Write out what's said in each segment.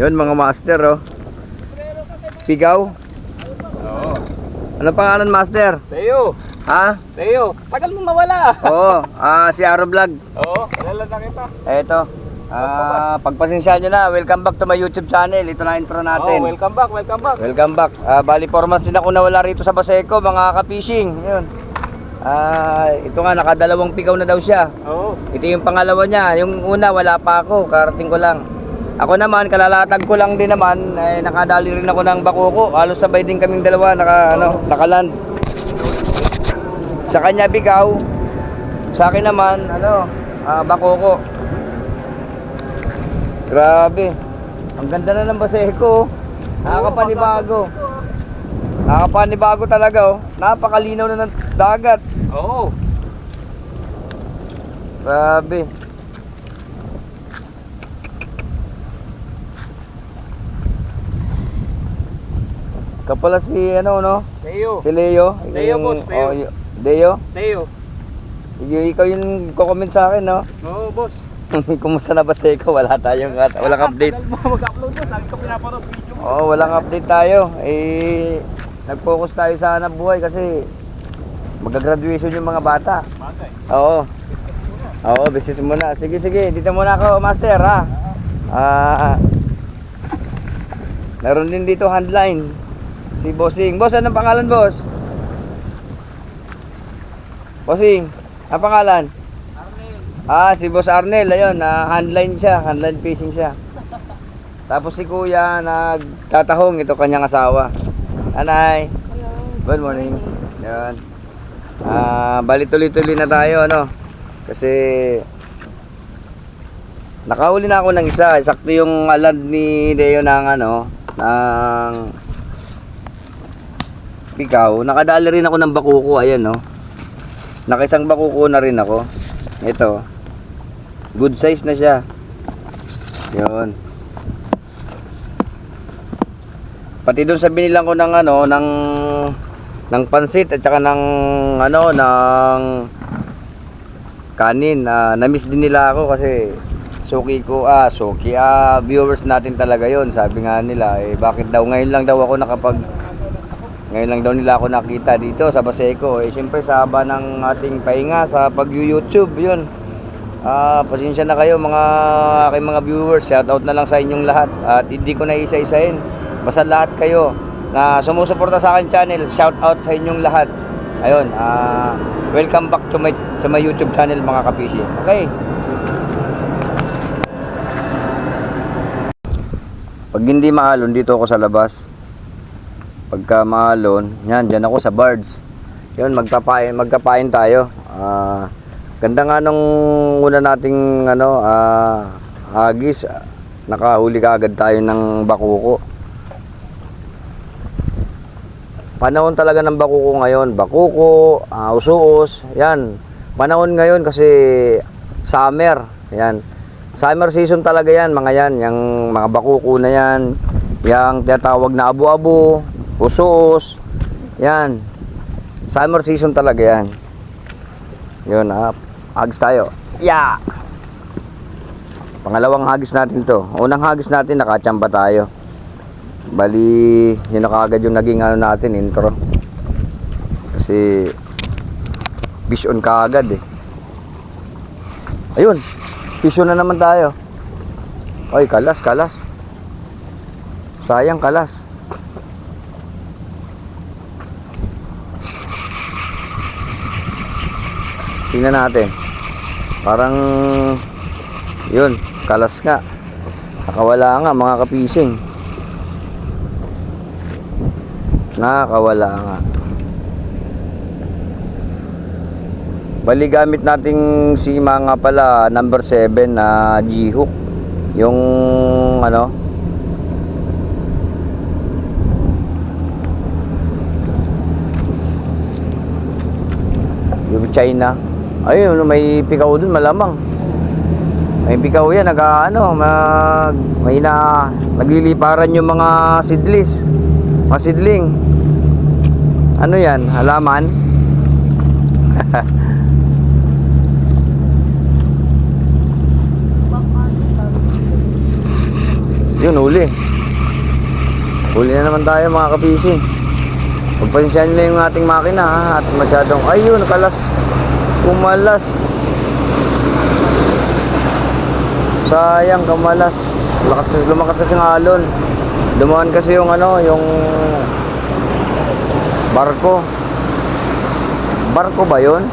Yun mga master oh. Pigaw. Oo. Anong pangalan master? Teo. Ha? Teo. Tagal mo nawala. Oo, ah si Aro Vlog. Oo. Kilala na kita. Eto. Ah, pagpasensya nyo na, welcome back to my YouTube channel. Ito na intro Oh, natin. welcome back. Welcome back. Welcome back. Ah, bali 4 months din ako nawala rito sa Baseco, mga ka-fishing. Yun. Ah, ito nga nakadalawang pigaw na daw siya. Oo. Ito yung pangalawa niya. Yung una wala pa ako, karating ko lang. Ako naman, kalalatag ko lang din naman, eh, nakadali rin ako ng bakuko. Halos sabay din kaming dalawa naka ano, nakaland. Sa kanya bigaw. Sa akin naman, ano, ah, bakuko. Grabe. Ang ganda na ng Baseco. oh. Nakakapanibago. Nakakapanibago talaga oh. Napakalinaw na ng dagat. Oo. Grabe. Kapala si ano no? Teo. Si Leo. Leo, yung- boss, Leo. Oh, y- Leo. Teo. Y- ikaw yung ko-comment sa akin no? Oo, boss. Kumusta na ba sa ikaw? Wala tayong walang update. Tagal mo mag-upload boss. Lagi ko pinaparod video mo. Oo, walang update tayo. Eh nag-focus tayo sa hanap buhay kasi magka-graduation yung mga bata. Bagay. Oo. Oo, business muna. Sige, sige. Dito muna ako, master, ha? Ah. Meron din dito handline. Si Bossing. Boss, anong pangalan, boss? Bossing, ang pangalan? Arnel. Ah, si Boss Arnel, ayun, na handline siya, handline fishing siya. Tapos si Kuya nagtatahong, ito kanyang asawa. Anay. Good morning. Yan. Ah, bali tuloy-tuloy na tayo, ano? Kasi nakahuli na ako ng isa. Sakto yung alad ni Deo ng ano, ng pikaw. Nakadali rin ako ng bakuko, ayan, no. Nakisang bakuko na rin ako. Ito. Good size na siya. Yun. Pati doon sa binilang ko ng ano, ng ng pansit at saka ng ano, ng kanin. na na-miss din nila ako kasi suki ko, ah, suki, ah, viewers natin talaga yon Sabi nga nila, eh, bakit daw ngayon lang daw ako nakapag ngayon lang daw nila ako nakita dito sa Baseco. Eh, siyempre sa haba ng ating pahinga sa pag-YouTube, yun. Ah, pasensya na kayo mga aking mga viewers. Shoutout na lang sa inyong lahat. At hindi ko na isa-isahin. Basta lahat kayo na sumusuporta sa akin channel, shoutout sa inyong lahat. Ayun, ah, welcome back to my sa my YouTube channel mga kapishi. Okay. Pag hindi maalon, dito ako sa labas. Pagka maalon, yan, dyan ako sa birds. Yun, magpapain, magkapain tayo. Ah, ganda nga nung una nating ano, ah, hagis. Nakahuli ka agad tayo ng bakuko. Panahon talaga ng bakuko ngayon. Bakuko, uh, usuos, yan. Panahon ngayon kasi summer. Yan. Summer season talaga yan, mga yan. Yung mga bakuko na yan. Yung tinatawag na abu-abu, usuos. Yan. Summer season talaga yan. Yun, ah. Hagis tayo. Yeah! Pangalawang hagis natin to. Unang hagis natin, nakachamba tayo. Bali, yun na yung naging ano natin, intro. Kasi, fish on kaagad eh. Ayun, fish on na naman tayo. Oy, kalas, kalas. Sayang, kalas. Tingnan natin. Parang, yun, kalas nga. Nakawala nga mga kapising. Nakakawala nga. Bali gamit nating si mga pala number 7 na G-hook. Yung ano yung China. Ayun, may pikaw dun malamang. May pikaw yan, nag ano, mag, may na, nagliliparan yung mga sidlis. Mga sidling. Ano yan? Halaman? Yun, huli. Huli na naman tayo mga kapisi. Pagpasensyahan nyo yung ating makina ha. At masyadong, ayun, kalas. Kumalas. Sayang, kamalas. Lakas kasi, lumakas kasi ng alon. Dumaan kasi yung ano, yung barko. Barko ba yun?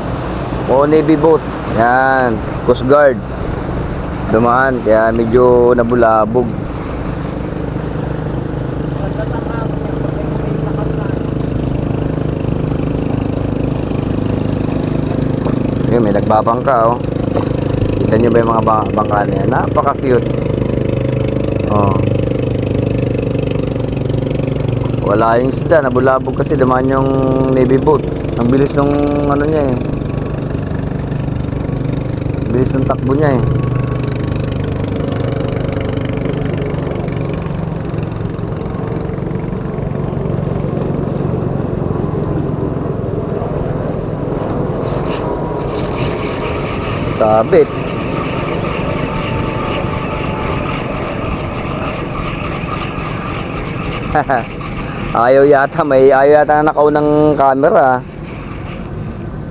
O Navy boat. Yan, Coast Guard. Dumaan, kaya medyo nabulabog. Ayun, may nagbabangka oh. Kita nyo ba yung mga bang- bangka niya? Napaka-cute. Oh. Wala yung isda, nabulabog kasi dumaan yung navy boat. Ang bilis nung ano niya eh. Bilis ng takbo niya eh. Sabit. ayaw yata, may ayaw yata na nakaunang camera.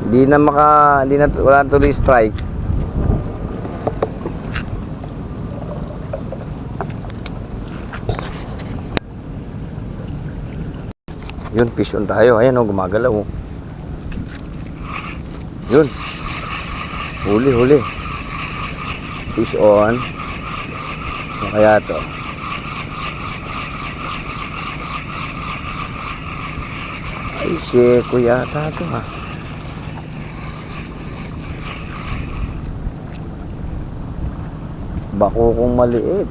Hindi na maka, hindi na, wala na tuloy strike. Yun, fish on tayo. Ayan o, gumagalaw. oh. Yun. Huli, huli. Fish on. Ano kaya to? Ay, seko yata to ha. Bako kung maliit.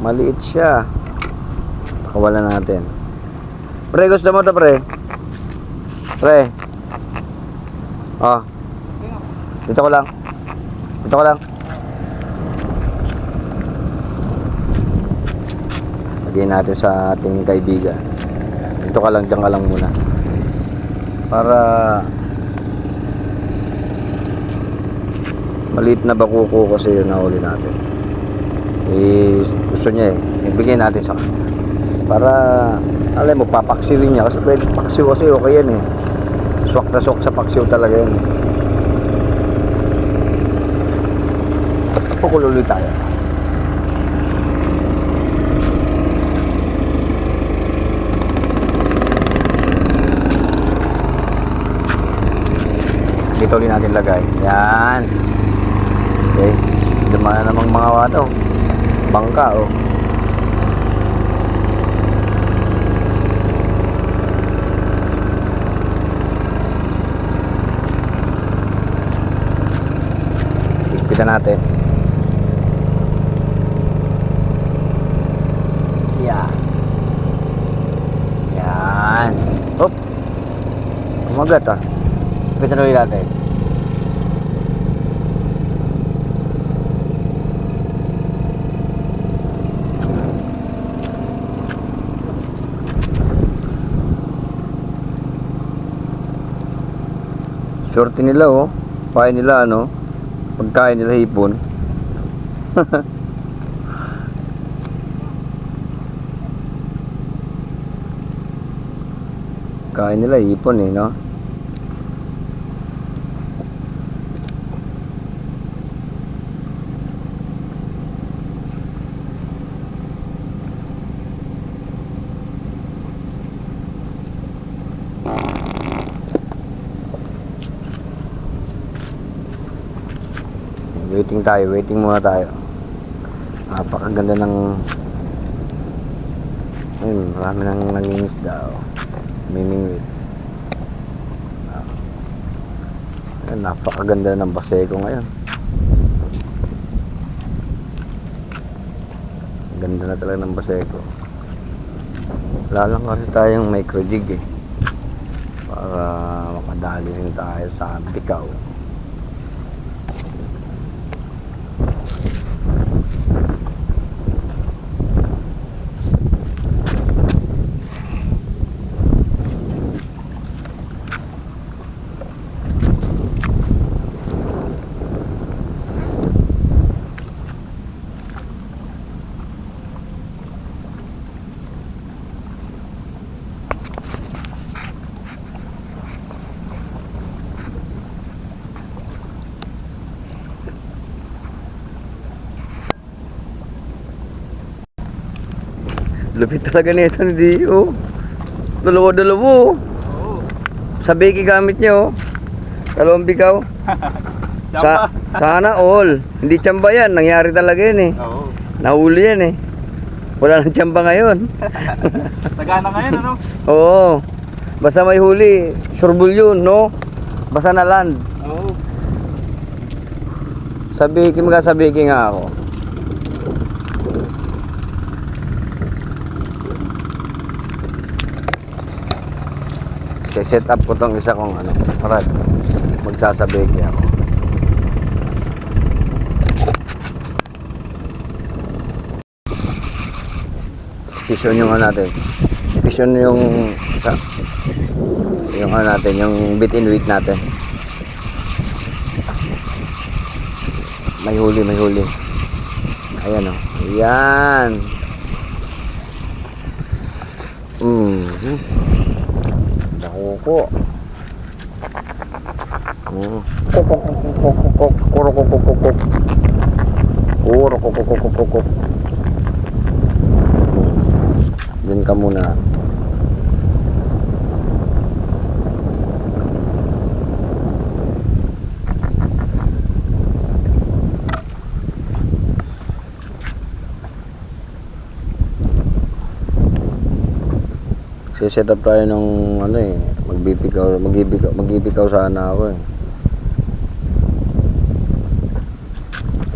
Maliit siya. Pakawalan natin. Pre, gusto mo to pre? Pre. Oh. Dito ko lang. Dito ko lang. Lagyan natin sa ating kaibigan. Dito ka lang, dyan ka lang muna. Para maliit na bakuko kasi yun nahuli natin. Eh, gusto niya eh. Ibigay natin sa kanya. Para, alam mo, papaksiwin niya. Kasi pwede paksiw kasi okay yan eh. Swak na swak sa paksiw talaga yan. Pukululoy tayo. Dito ulit natin lagay. Yan. Okay. Dumaan na namang mga wato. Bangka oh. Ispitan natin. Yan. Yan. Hop. Kumagat ah. Ulit natin. Shorty nila oh. Pahay nila ano. Pagkain nila hipon. Kain nila hipon eh no. Waiting tayo, waiting muna tayo. Napakaganda ng Ayun, marami nang nangingisda oh. Mimingwit. Ah. Ayun, napakaganda ng baseko ngayon. Ganda na talaga ng baseko. Wala lang kasi tayong micro jig eh. Para makadali rin tayo sa bikaw. Lupit talaga nito ni Dio. Dalawa-dalawa. oh. Oo. Sa beki gamit niya oh. Dalawang bikaw. Sa, sana all. Hindi tsamba yan. Nangyari talaga yan eh. Oo. Nahuli yan eh. Wala nang tsamba ngayon. Sagana ngayon, ano? Oo. Basta may huli. Sureball yun, no? Basta na land. Oo. Sa beki, mga sa beki nga ako. Set up ko tong isa kong ano, rad. Magsasabeki ako. Pisyon yung ano natin. Pisyon yung sa yung ano natin, yung bit in weight natin. May huli, may huli. Ayan o. Ayan. Mm kok kok kok. Mm. Diyan ka muna. set up tayo ng ano eh magbibikaw magbibikaw magbibikaw sana ako eh.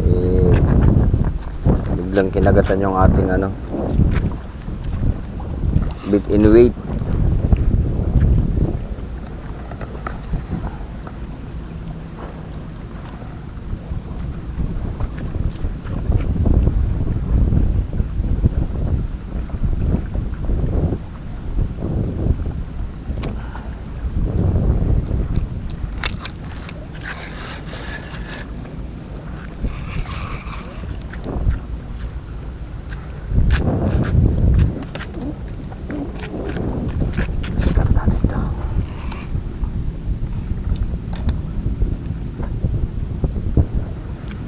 Eh biglang kinagatan yung ating ano bit in weight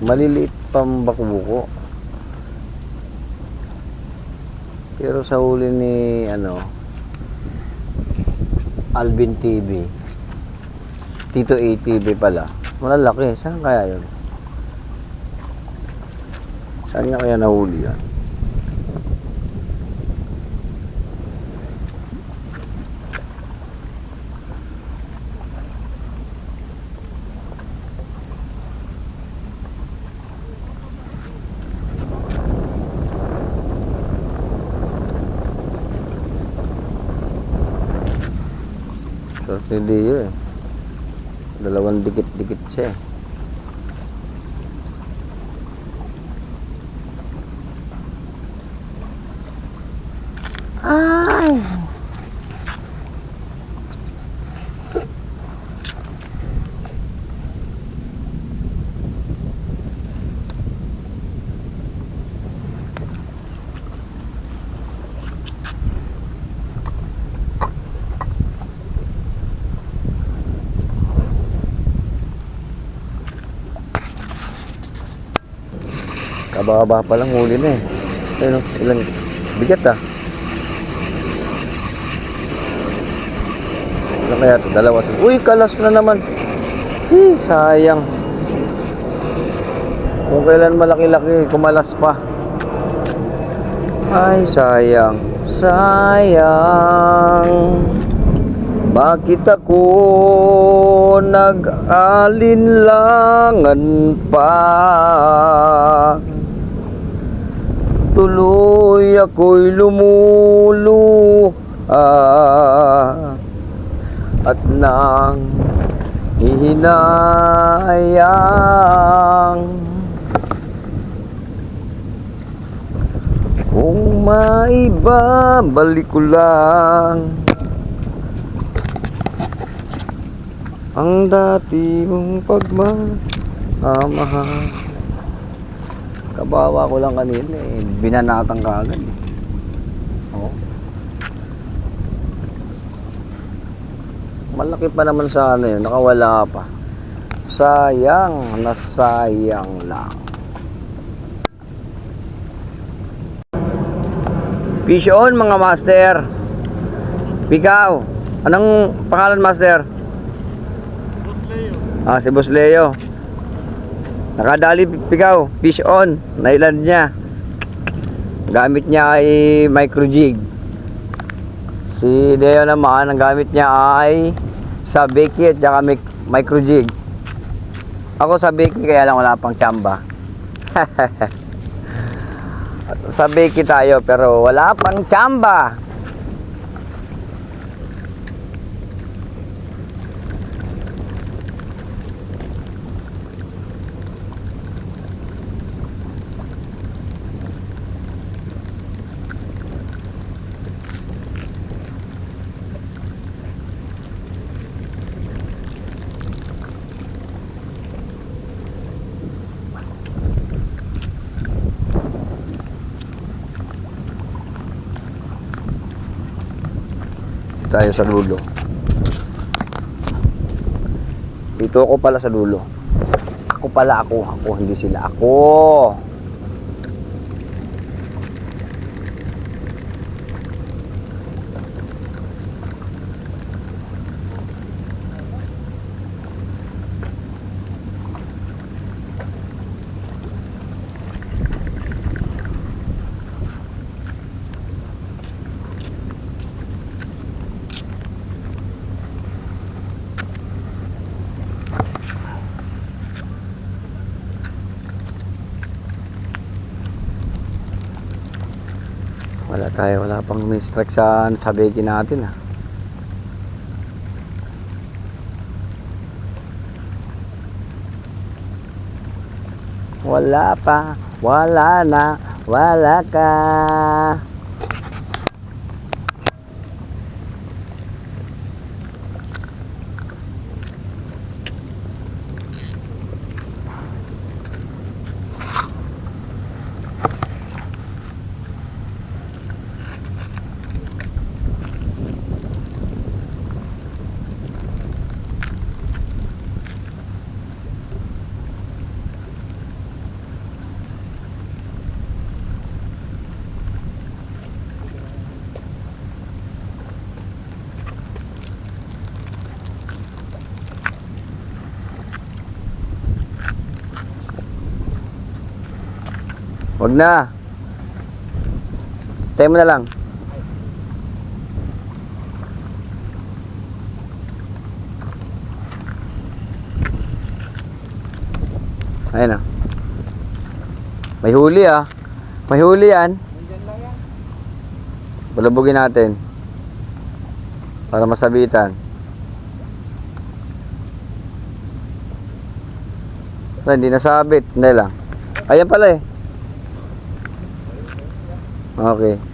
maliliit pang bakbuko pero sa huli ni ano Alvin TV Tito ATV pala malalaki. Saan kaya yun? Saan niya kaya nahuli yan Short ni Dio eh. Dalawang dikit-dikit siya Kaba-kaba pa lang huli na eh. Ayun, oh, ilang bigat ah. Ano kaya ito? Dalawa. Uy, kalas na naman. Hi, sayang. Kung kailan malaki-laki, kumalas pa. Ay, sayang. Sayang. Bakit ako nag-alinlangan pa? Tuloy ako'y lumuluha At nang hihinayang. Kung maibabalik ko lang Ang dati mong pagmamahal Kabawa ko lang kanina eh. Binanatang ka agad eh. Oo. Malaki pa naman sana yun. Nakawala pa. Sayang na sayang lang. Fish on mga master. Pikaw. Anong pangalan master? Ah, si Boss Leo. Nakadali pikaw, fish on, nailan niya. Gamit niya ay micro jig. Si Leo naman, ang gamit niya ay sa Becky at saka mic- micro jig. Ako sa Becky kaya lang wala pang tsamba. sa Becky tayo pero wala pang tsamba. Tayo sa dulo. Dito ako pala sa dulo. Ako pala ako, ako hindi sila. Ako. Wala tayo, wala pang mistrike sa sa beki natin ah. Wala pa, wala na, wala ka. Wag na. Tayo mo na lang. Ayun ah. May huli ah. May huli yan. Balabugin natin. Para masabitan. Wala, hindi nasabit. Hindi lang. Ayan pala eh. Okay.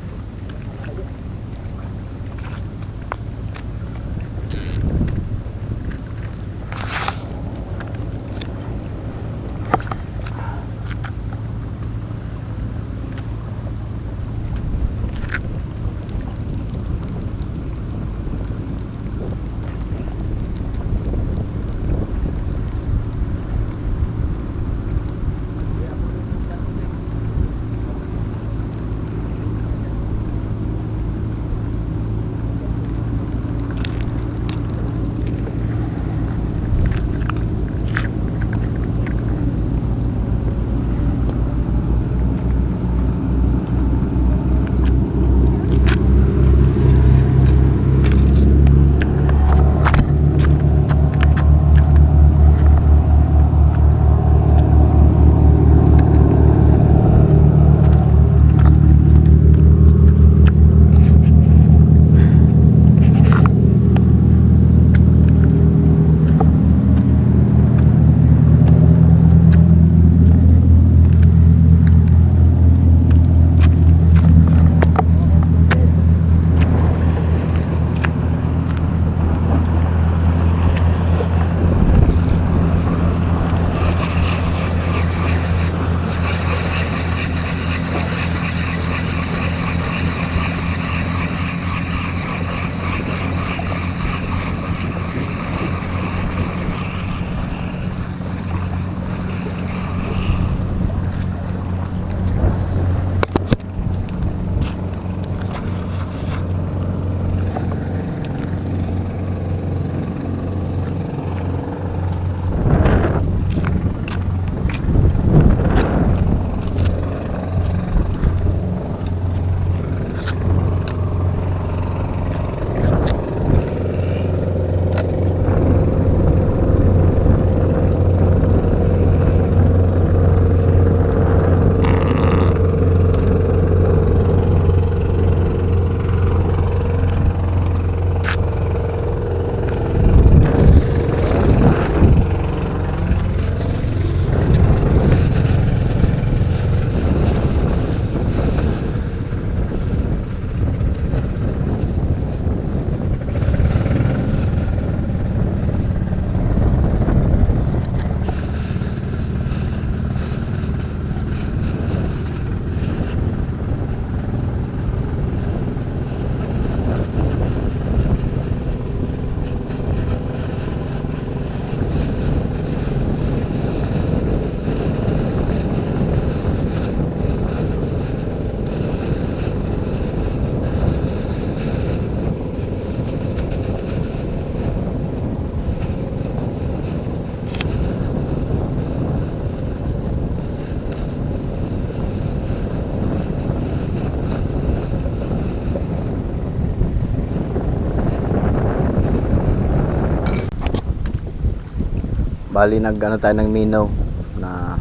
Bali nag ano tayo ng minaw na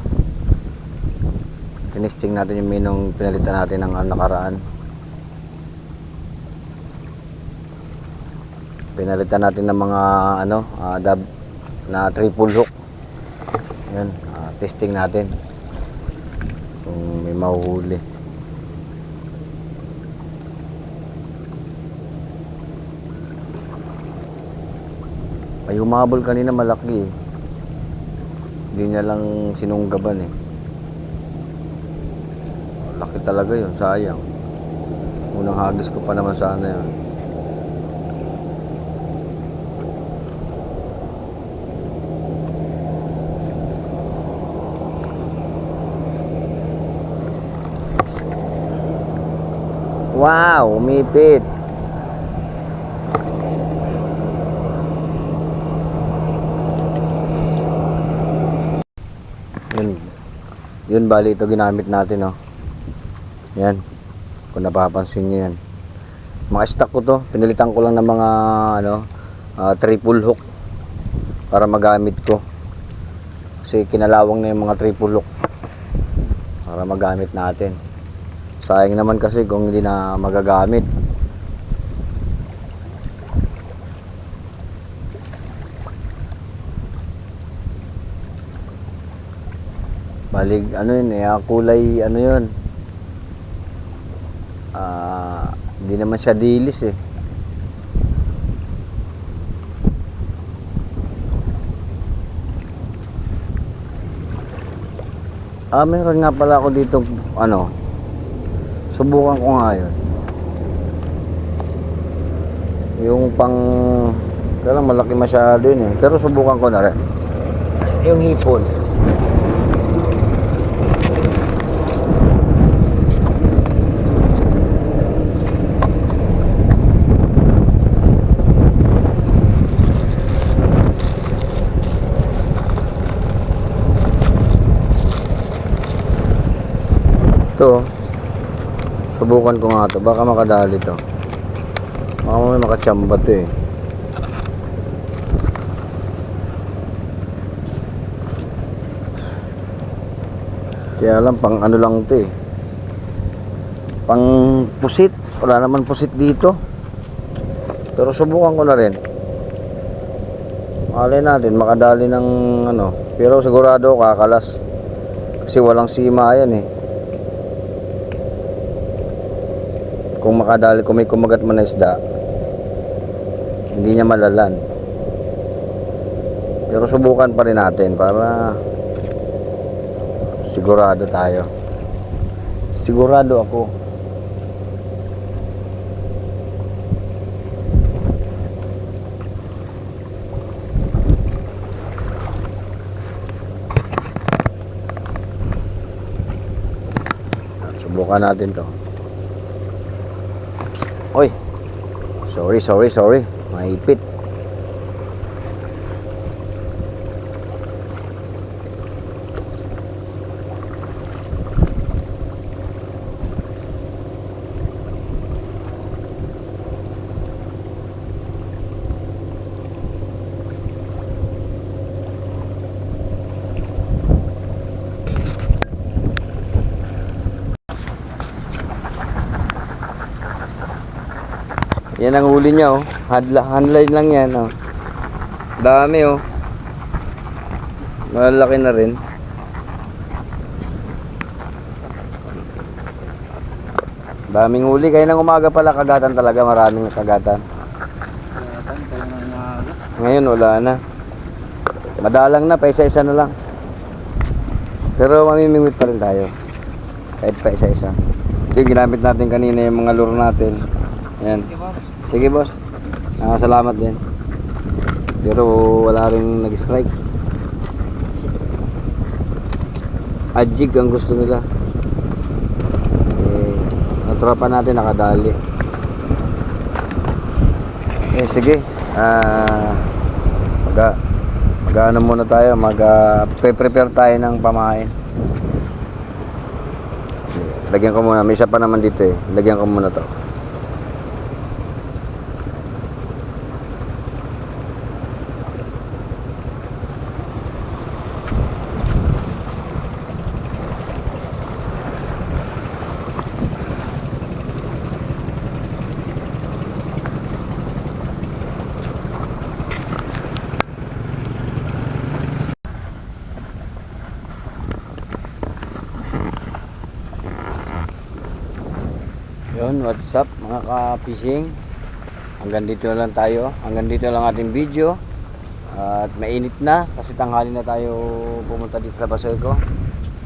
tinisting natin yung minong pinalitan natin ng ano, nakaraan. Pinalitan natin ng mga ano ah, dab na triple hook. Yan ah, testing natin kung may mahuhuli. Ay humabol kanina malaki eh hindi niya lang sinunggaban eh. Laki talaga yun sayang. Unang hagis ko pa naman sana yun. Wow, umipit. Yun. Yun bali ito ginamit natin oh. Yan. Kung napapansin niyo yan. Mga stock ko to, pinalitan ko lang ng mga ano, ah, triple hook para magamit ko. Kasi kinalawang na yung mga triple hook para magamit natin. Sayang naman kasi kung hindi na magagamit. Balig ano yun eh, ah, kulay ano yun. Ah, hindi naman siya dilis eh. Ah, meron nga pala ako dito ano, Subukan ko nga yun. Yung pang... Kaya malaki masyado yun eh. Pero subukan ko na rin. Yung hipon. Ito. Subukan ko nga to. Baka makadali to. Baka may makachamba to eh. Kaya lang pang ano lang to eh. Pang pusit. Wala naman pusit dito. Pero subukan ko na rin. Malay natin makadali ng ano. Pero sigurado kakalas. Kasi walang sima yan eh. Kung makadali kung may kumagat man na isda hindi niya malalan. Pero subukan pa rin natin para sigurado tayo. Sigurado ako. Subukan natin to Oy. Sorry, sorry, sorry. Maipit. Huli niya oh. Handla, handline lang yan oh. Dami oh. Malalaki na rin. Daming huli. Kaya nang umaga pala kagatan talaga. Maraming kagatan. Ngayon wala na. Madalang na. Pa isa-isa na lang. Pero mamimingwit pa rin tayo. Kahit pa isa-isa. Ito yung ginamit natin kanina yung mga lure natin. Yan. Sige boss. Ah, salamat din. Pero wala rin nag-strike. Ajig ang gusto nila. Eh, ang tropa natin nakadali. Eh, sige. Ah, mag mag-ano muna tayo, mag pre-prepare tayo ng pamain. Lagyan ko muna, may isa pa naman dito eh. Lagyan ko muna to. Yun, what's up mga ka-fishing? Hanggang dito lang tayo. Hanggang dito lang ating video. At mainit na kasi tanghali na tayo pumunta dito sa Baseco.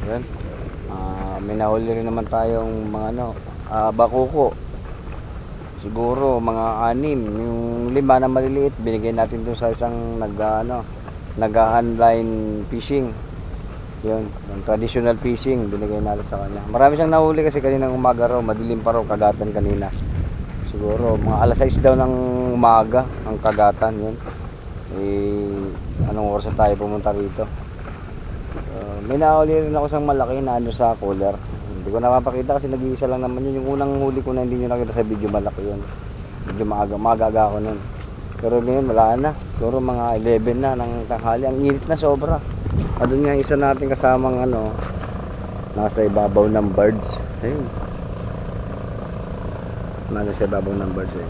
Yun. Ah, may nahuli rin naman tayong mga ano, ah, bakuko. Siguro mga anim. Yung lima na maliliit, binigay natin doon sa isang nag, ano, nag-online fishing. Yun, yung traditional fishing, binigay natin sa kanya. Marami siyang nahuli kasi kaninang umaga raw, madilim pa raw kagatan kanina. Siguro, mga alas 6 daw ng umaga, ang kagatan yun. Eh, anong oras tayo pumunta rito? Uh, may nahuli rin ako isang malaki na ano sa cooler. Hindi ko napapakita kasi nag-iisa lang naman yun. Yung unang huli ko na hindi nyo nakita sa video malaki yun. Medyo maaga, maaga ako nun. Pero ngayon wala na. Siguro mga 11 na ng tanghali. Ang init na sobra. Ah, doon nga isa natin kasamang ano, nasa ibabaw ng birds. Ayun. Nasa sa ibabaw ng birds eh.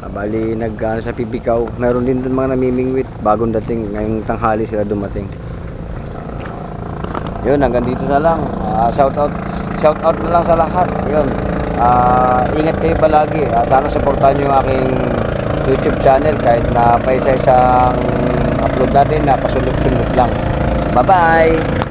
Ah, bali nag ano, sa Pipikaw, meron din doon mga namimingwit bagong dating ngayong tanghali sila dumating. Ah, yun hanggang dito na lang. Ah, shout out shout out na lang sa lahat. Yun. Ah, ingat kayo palagi. Ah, sana suportahan niyo yung aking YouTube channel kahit na pa isa-isang upload natin na pasulot-sulot lang. Bye-bye.